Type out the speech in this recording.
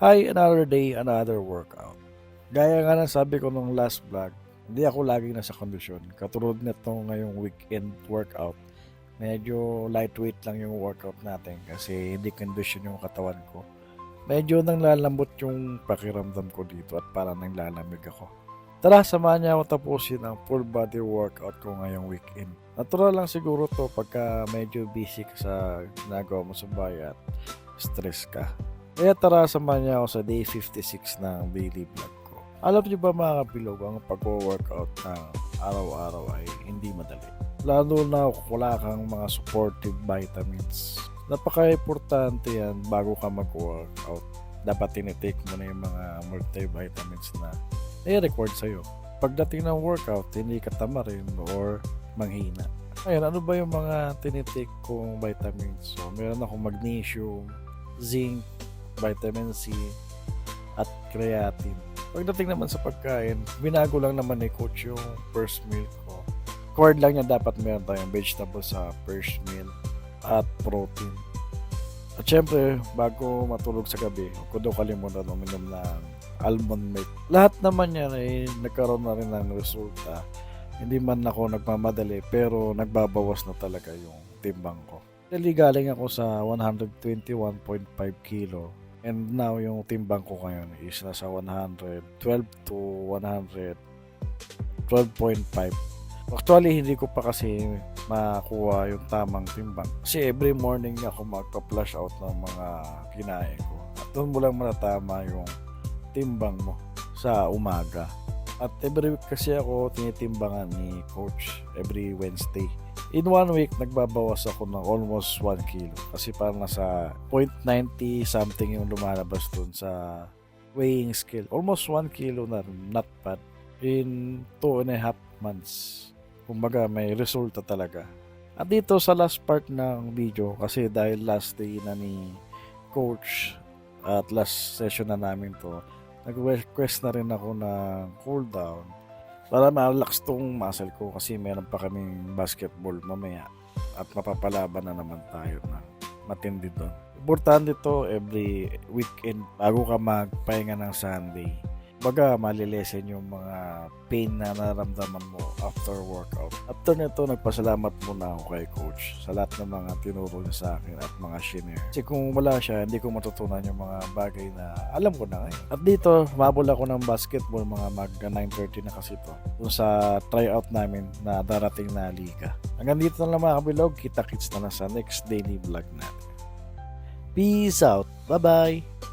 Hi, another day, another workout. Gaya nga ng sabi ko nung last vlog, hindi ako laging nasa kondisyon. Katulad nito ngayong weekend workout, medyo lightweight lang yung workout natin kasi hindi kondisyon yung katawan ko. Medyo nang lalambot yung pakiramdam ko dito at parang nang lalamig ako. Tara, samahan niya ako tapusin ang full body workout ko ngayong weekend. Natural lang siguro to pagka medyo busy ka sa ginagawa mo sa bayan stress ka. Kaya tara, samahan niya ako sa day 56 ng daily vlog ko. Alam niyo ba mga kabilog, ang pag-workout ng araw-araw ay hindi madali. Lalo na wala kang mga supportive vitamins. Napaka-importante yan bago ka mag-workout. Dapat tinitake mo na yung mga multivitamins na i-record sa'yo. Pagdating ng workout, hindi ka tamarin or manghina. Ayun, ano ba yung mga tinitake kong vitamins? So, meron akong magnesium, zinc, vitamin C, at creatine. Pagdating naman sa pagkain, binago lang naman ni coach yung first meal ko. Cord lang niya dapat meron tayong vegetable sa first meal at protein. At syempre, bago matulog sa gabi, huwag daw kalimutan uminom ng almond milk. Lahat naman yan ay nagkaroon na rin ng resulta. Hindi man ako nagmamadali pero nagbabawas na talaga yung timbang ko. Dali galing ako sa 121.5 kilo and now yung timbang ko ngayon is nasa 112 to 112.5 Actually, hindi ko pa kasi makuha yung tamang timbang. Kasi every morning ako magpa-flush out ng mga kinain ko. At doon mo lang matatama yung timbang mo sa umaga. At every week kasi ako tinitimbangan ni coach every Wednesday. In one week, nagbabawas ako ng almost 1 kilo. Kasi parang nasa 0.90 something yung lumalabas dun sa weighing scale. Almost 1 kilo na not bad. In 2 and a half months. Kumbaga, may resulta talaga. At dito sa last part ng video, kasi dahil last day na ni coach at last session na namin to, nag-request na rin ako ng cool down para ma-relax tong muscle ko kasi meron pa kaming basketball mamaya at mapapalaban na naman tayo na matindi doon. Importante to every weekend bago ka magpahinga ng Sunday. Baga malilesen yung mga pain na naramdaman mo after workout. After nito, nagpasalamat muna ako kay coach sa lahat ng mga tinuro niya sa akin at mga shinare. Kasi kung wala siya, hindi ko matutunan yung mga bagay na alam ko na ngayon. At dito, mabol ako ng basketball mga mag 9.30 na kasi to. Kung sa tryout namin na darating na liga. Hanggang dito na lang mga kabilog. Kita-kits na lang sa next daily vlog natin. Peace out. Bye-bye.